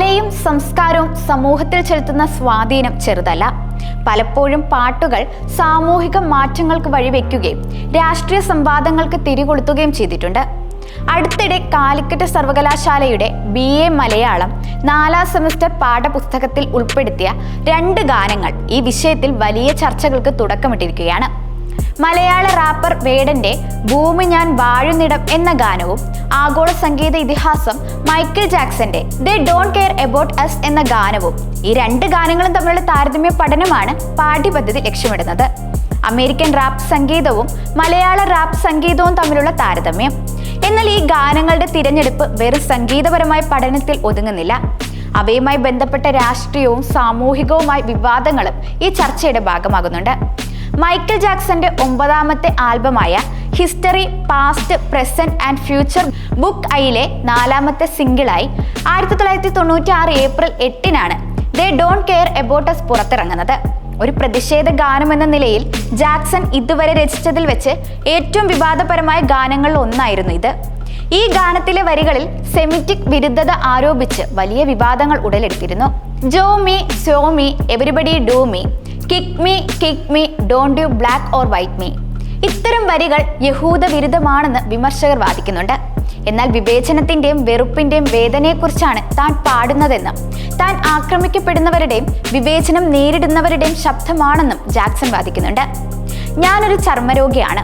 കലയും സംസ്കാരവും സമൂഹത്തിൽ ചെലുത്തുന്ന സ്വാധീനം ചെറുതല്ല. പലപ്പോഴും പാട്ടുകൾ സാമൂഹിക മാറ്റങ്ങൾക്ക് വഴിവെക്കുകയും രാഷ്ട്രീയ സംവാദങ്ങൾക്ക് തിരികൊളുത്തുകയും ചെയ്തിട്ടുണ്ട്. അടുത്തിടെ കാലിക്കറ്റ് സർവകലാശാലയുടെ ബി എ മലയാളം നാലാം സെമസ്റ്റർ പാഠപുസ്തകത്തിൽ ഉൾപ്പെടുത്തിയ രണ്ട് ഗാനങ്ങൾ ഈ വിഷയത്തിൽ വലിയ ചർച്ചകൾക്ക് തുടക്കമിട്ടിരിക്കുകയാണ്. മലയാള റാപ്പർ വേടന്റെ ഭൂമി ഞാൻ വാഴുന്നിടം എന്ന ഗാനവും ആഗോള സംഗീത ഇതിഹാസം മൈക്കിൾ ജാക്സന്റെ they don't care about us എന്ന ഗാനവും ഈ രണ്ട് ഗാനങ്ങളും തമ്മിലുള്ള താരതമ്യ പഠനമാണ് പാഠ്യപദ്ധതി ലക്ഷ്യമിടുന്നത്. അമേരിക്കൻ റാപ്പ് സംഗീതവും മലയാള റാപ്പ് സംഗീതവും തമ്മിലുള്ള താരതമ്യം. എന്നാൽ ഈ ഗാനങ്ങളുടെ തിരഞ്ഞെടുപ്പ് വെറും സംഗീതപരമായ പഠനത്തിൽ ഒതുങ്ങുന്നില്ല. അവയുമായി ബന്ധപ്പെട്ട രാഷ്ട്രീയവും സാമൂഹികവുമായ വിവാദങ്ങളും ഈ ചർച്ചയുടെ ഭാഗമാകുന്നുണ്ട്. മൈക്കിൾ ജാക്സന്റെ ഒമ്പതാമത്തെ ആൽബമായ history past present and future book ഐയിലെ നാലാമത്തെ സിംഗിളായി ആയിരത്തി തൊള്ളായിരത്തി തൊണ്ണൂറ്റി ആറ് ഏപ്രിൽ എട്ടിനാണ് they don't care about us പുറത്തിറങ്ങുന്നത്. ഒരു പ്രതിഷേധ ഗാനമെന്ന നിലയിൽ ജാക്സൺ ഇതുവരെ രചിച്ചതിൽ വെച്ച് ഏറ്റവും വിവാദപരമായ ഗാനങ്ങളിൽ ഒന്നായിരുന്നു ഇത്. ഈ ഗാനത്തിലെ വരികളിൽ സെമിറ്റിക് വിരുദ്ധത ആരോപിച്ച് വലിയ വിവാദങ്ങൾ ഉടലെടുത്തിരുന്നു. ജോ me so me everybody do me kick me kick me don't you black or white me ഇത്തരം വരികൾ യഹൂദ വിരുദ്ധമാണെന്ന് വിമർശകർ വാദിക്കുന്നുണ്ട്. എന്നാൽ വിവേചനത്തിന്റെയും വെറുപ്പിന്റെയും വേദനയെക്കുറിച്ചാണ് താൻ പാടുന്നതെന്ന് താൻ ആക്രമിക്കപ്പെടുന്നവരുടെയും വിവേചനം നേരിടുന്നവരുടെയും ശബ്ദമാണെന്നും ജാക്സൺ വാദിക്കുന്നുണ്ട്. ഞാനൊരു ചർമ്മരോഗിയാണ്.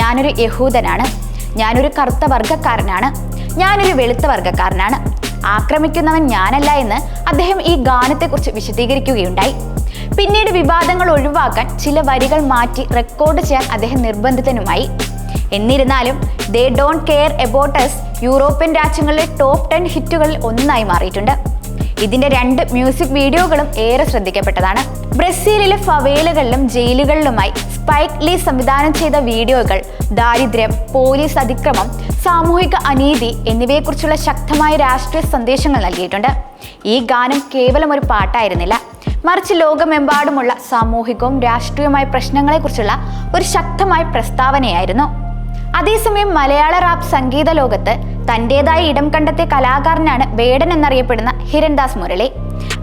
ഞാനൊരു യഹൂദനാണ്. ഞാനൊരു കറുത്ത വർഗക്കാരനാണ് ഞാനൊരു വെളുത്ത വർഗക്കാരനാണ് ആക്രമിക്കുന്നവൻ ഞാനല്ല എന്ന് അദ്ദേഹം ഈ ഗാനത്തെക്കുറിച്ച് വിശദീകരിക്കുകയുണ്ടായി. പിന്നീട് വിവാദങ്ങൾ ഒഴിവാക്കാൻ ചില വരികൾ മാറ്റി റെക്കോർഡ് ചെയ്യാൻ അദ്ദേഹം നിർബന്ധിതനുമായി. എന്നിരുന്നാലും they don't care about us European രാജ്യങ്ങളിലെ ടോപ്പ് ടെൻ ഹിറ്റുകളിൽ ഒന്നായി മാറിയിട്ടുണ്ട്. ഇതിന്റെ രണ്ട് മ്യൂസിക് വീഡിയോകളും ഏറെ ശ്രദ്ധിക്കപ്പെട്ടതാണ്. ബ്രസീലിലെ ഫവേലുകളിലും ജയിലുകളിലുമായി സ്പൈക്ക് ലീ സംവിധാനം ചെയ്ത വീഡിയോകൾ ദാരിദ്ര്യം പോലീസ് അതിക്രമം സാമൂഹിക അനീതി എന്നിവയെക്കുറിച്ചുള്ള ശക്തമായ രാഷ്ട്രീയ സന്ദേശങ്ങൾ നൽകിയിട്ടുണ്ട്. ഈ ഗാനം കേവലം ഒരു പാട്ടായിരുന്നില്ല. മറിച്ച് ലോകമെമ്പാടുമുള്ള സാമൂഹികവും രാഷ്ട്രീയവുമായ പ്രശ്നങ്ങളെക്കുറിച്ചുള്ള ഒരു ശക്തമായ പ്രസ്താവനയായിരുന്നു. അതേസമയം മലയാള റാപ്പ് സംഗീത ലോകത്ത് തന്റെതായ ഇടം കണ്ടെത്തിയ കലാകാരനാണ് വേടൻ എന്നറിയപ്പെടുന്ന ഹിരൺദാസ് മുരളി.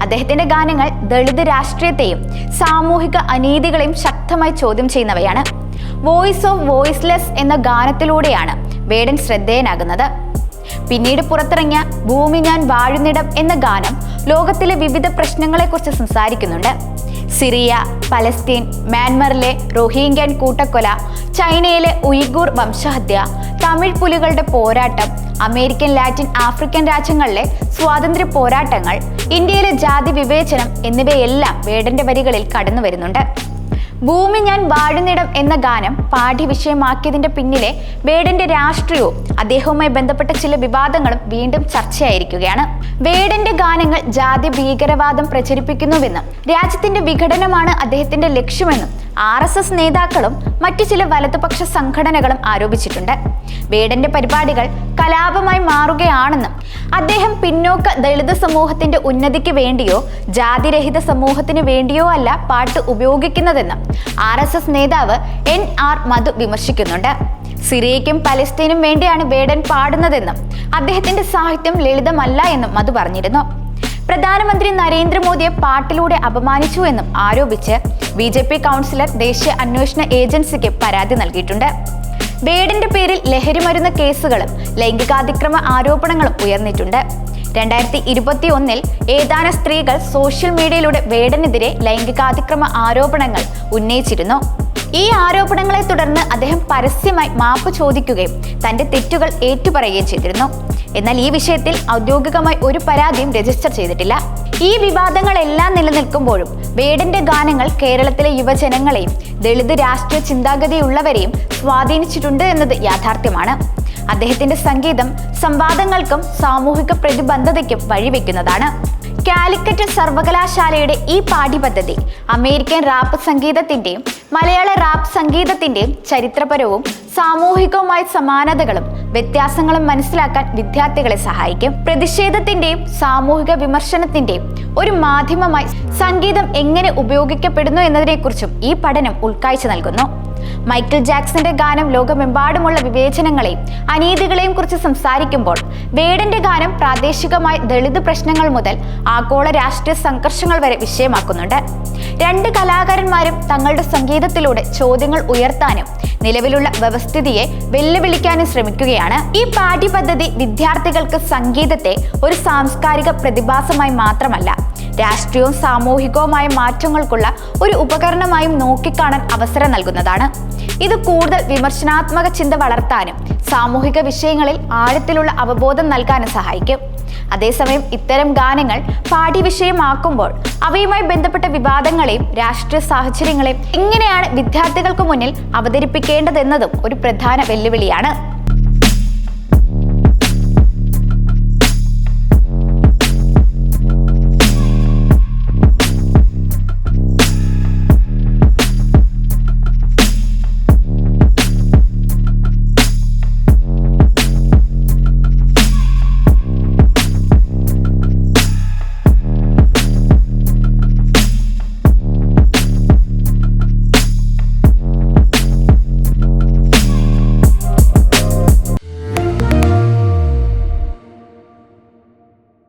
അദ്ദേഹത്തിന്റെ ഗാനങ്ങൾ ദളിത് രാഷ്ട്രീയത്തെയും സാമൂഹിക അനീതികളെയും ശക്തമായി ചോദ്യം ചെയ്യുന്നവയാണ്. വോയിസ് ഓഫ് വോയിസ്ലെസ് എന്ന ഗാനത്തിലൂടെയാണ് വേടൻ ശ്രദ്ധേയനാകുന്നത്. പിന്നീട് പുറത്തിറങ്ങിയ ഭൂമി ഞാൻ വാഴുന്നിടം എന്ന ഗാനം ലോകത്തിലെ വിവിധ പ്രശ്നങ്ങളെക്കുറിച്ച് സംസാരിക്കുന്നുണ്ട്. സിറിയ പലസ്തീൻ മ്യാൻമറിലെ റോഹിംഗ്യൻ കൂട്ടക്കൊല ചൈനയിലെ ഉയ്ഗൂർ വംശഹത്യ തമിഴ് പുലികളുടെ പോരാട്ടം അമേരിക്കൻ ലാറ്റിൻ ആഫ്രിക്കൻ രാജ്യങ്ങളിലെ സ്വാതന്ത്ര്യ പോരാട്ടങ്ങൾ ഇന്ത്യയിലെ ജാതി വിവേചനം എന്നിവയെല്ലാം വേടന്റെ വരികളിൽ കടന്നു വരുന്നുണ്ട് ഭൂമി ഞാൻ വാഴുന്നിടം എന്ന ഗാനം പാഠ്യവിഷയമാക്കിയതിന്റെ പിന്നിലെ വേടന്റെ രാഷ്ട്രീയവും അദ്ദേഹവുമായി ബന്ധപ്പെട്ട ചില വിവാദങ്ങളും വീണ്ടും ചർച്ചയായിരിക്കുകയാണ്. വേടന്റെ ഗാനങ്ങൾ ജാതി ഭീകരവാദം പ്രചരിപ്പിക്കുന്നുവെന്നും രാജ്യത്തിന്റെ വിഘടനമാണ് അദ്ദേഹത്തിന്റെ ലക്ഷ്യമെന്നും ആർ എസ് എസ് നേതാക്കളും മറ്റു ചില വലതുപക്ഷ സംഘടനകളും ആരോപിച്ചിട്ടുണ്ട്. വേടന്റെ പരിപാടികൾ കലാപമായി മാറുകയാണെന്നും അദ്ദേഹം പിന്നോക്ക ദളിത് സമൂഹത്തിന്റെ ഉന്നതിക്ക് വേണ്ടിയോ ജാതിരഹിത സമൂഹത്തിന് വേണ്ടിയോ അല്ല പാട്ട് ഉപയോഗിക്കുന്നതെന്നും ആർ എസ് എസ് നേതാവ് എൻ ആർ മധു വിമർശിക്കുന്നുണ്ട്. സിറിയയ്ക്കും പലസ്തീനും വേണ്ടിയാണ് വേടൻ പാടുന്നതെന്നും അദ്ദേഹത്തിന്റെ സാഹിത്യം ലളിതമല്ല എന്നും മധു പറഞ്ഞിരുന്നു. പ്രധാനമന്ത്രി നരേന്ദ്രമോദിയെ പാട്ടിലൂടെ അപമാനിച്ചു എന്നും ആരോപിച്ച് ബി ജെ പി കൗൺസിലർ ദേശീയ അന്വേഷണ ഏജൻസിക്ക് പരാതി നൽകിയിട്ടുണ്ട്. വേടിന്റെ പേരിൽ ലഹരിമരുന്ന് കേസുകളും ലൈംഗികാതിക്രമ ആരോപണങ്ങളും ഉയർന്നിട്ടുണ്ട്. രണ്ടായിരത്തി ഇരുപത്തി ഒന്നിൽ ഏതാനും സ്ത്രീകൾ സോഷ്യൽ മീഡിയയിലൂടെ വേടനെതിരെ ലൈംഗികാതിക്രമ ആരോപണങ്ങൾ ഉന്നയിച്ചിരുന്നു. ഈ ആരോപണങ്ങളെ തുടർന്ന് അദ്ദേഹം പരസ്യമായി മാപ്പ് ചോദിക്കുകയും തന്റെ തെറ്റുകൾ ഏറ്റുപറയുകയും ചെയ്തിരുന്നു. എന്നാൽ ഈ വിഷയത്തിൽ ഔദ്യോഗികമായി ഒരു പരാതിയും രജിസ്റ്റർ ചെയ്തിട്ടില്ല. ഈ വിവാദങ്ങളെല്ലാം നിലനിൽക്കുമ്പോഴും വേടന്റെ ഗാനങ്ങൾ കേരളത്തിലെ യുവജനങ്ങളെയും ദളിത് രാഷ്ട്രീയ ചിന്താഗതിയുള്ളവരെയും സ്വാധീനിച്ചിട്ടുണ്ട് എന്നത് യാഥാർത്ഥ്യമാണ്. അദ്ദേഹത്തിന്റെ സംഗീതം സംവാദങ്ങൾക്കും സാമൂഹിക പ്രതിബദ്ധതയ്ക്കും വഴിവെക്കുന്നതാണ്. കാലിക്കറ്റ് സർവകലാശാലയുടെ ഈ പാഠ്യപദ്ധതി അമേരിക്കൻ റാപ്പ് സംഗീതത്തിന്റെയും മലയാള റാപ്പ് സംഗീതത്തിന്റെയും ചരിത്രപരവും സാമൂഹികവുമായ സമാനതകളും വ്യത്യാസങ്ങളും മനസ്സിലാക്കാൻ വിദ്യാർത്ഥികളെ സഹായിക്കും. പ്രതിഷേധത്തിന്റെയും സാമൂഹിക വിമർശനത്തിന്റെയും ഒരു മാധ്യമമായി സംഗീതം എങ്ങനെ ഉപയോഗിക്കപ്പെടുന്നു എന്നതിനെക്കുറിച്ചും ഈ പഠനം ഉൾക്കാഴ്ച നൽകുന്നു. മൈക്കിൾ ജാക്സന്റെ ഗാനം ലോകമെമ്പാടുമുള്ള വിവേചനങ്ങളെയും അനീതികളെയും കുറിച്ച് സംസാരിക്കുമ്പോൾ വേടന്റെ ഗാനം പ്രാദേശികമായി ദളിത് പ്രശ്നങ്ങൾ മുതൽ ആഗോള രാഷ്ട്രീയ സംഘർഷങ്ങൾ വരെ വിഷയമാക്കുന്നുണ്ട്. രണ്ട് കലാകാരന്മാരും തങ്ങളുടെ സംഗീതത്തിലൂടെ ചോദ്യങ്ങൾ ഉയർത്താനും നിലവിലുള്ള വ്യവസ്ഥിതിയെ വെല്ലുവിളിക്കാനും ശ്രമിക്കുകയാണ്. ഈ പാഠ്യപദ്ധതി വിദ്യാർത്ഥികൾക്ക് സംഗീതത്തെ ഒരു സാംസ്കാരിക പ്രതിഭാസമായി മാത്രമല്ല രാഷ്ട്രീയവും സാമൂഹികവുമായ മാറ്റങ്ങൾക്കുള്ള ഒരു ഉപകരണമായും നോക്കിക്കാണാൻ അവസരം നൽകുന്നതാണ്. ഇത് കൂടുതൽ വിമർശനാത്മക ചിന്ത വളർത്താനും സാമൂഹിക വിഷയങ്ങളിൽ ആഴത്തിലുള്ള അവബോധം നൽകാനും സഹായിക്കും. അതേസമയം ഇത്തരം ഗാനങ്ങൾ പാഠ്യവിഷയമാക്കുമ്പോൾ അവയുമായി ബന്ധപ്പെട്ട വിവാദങ്ങളെയും രാഷ്ട്രീയ സാഹചര്യങ്ങളെയും എങ്ങനെയാണ് വിദ്യാർത്ഥികൾക്ക് മുന്നിൽ അവതരിപ്പിക്കേണ്ടതെന്നതും ഒരു പ്രധാന വെല്ലുവിളിയാണ്.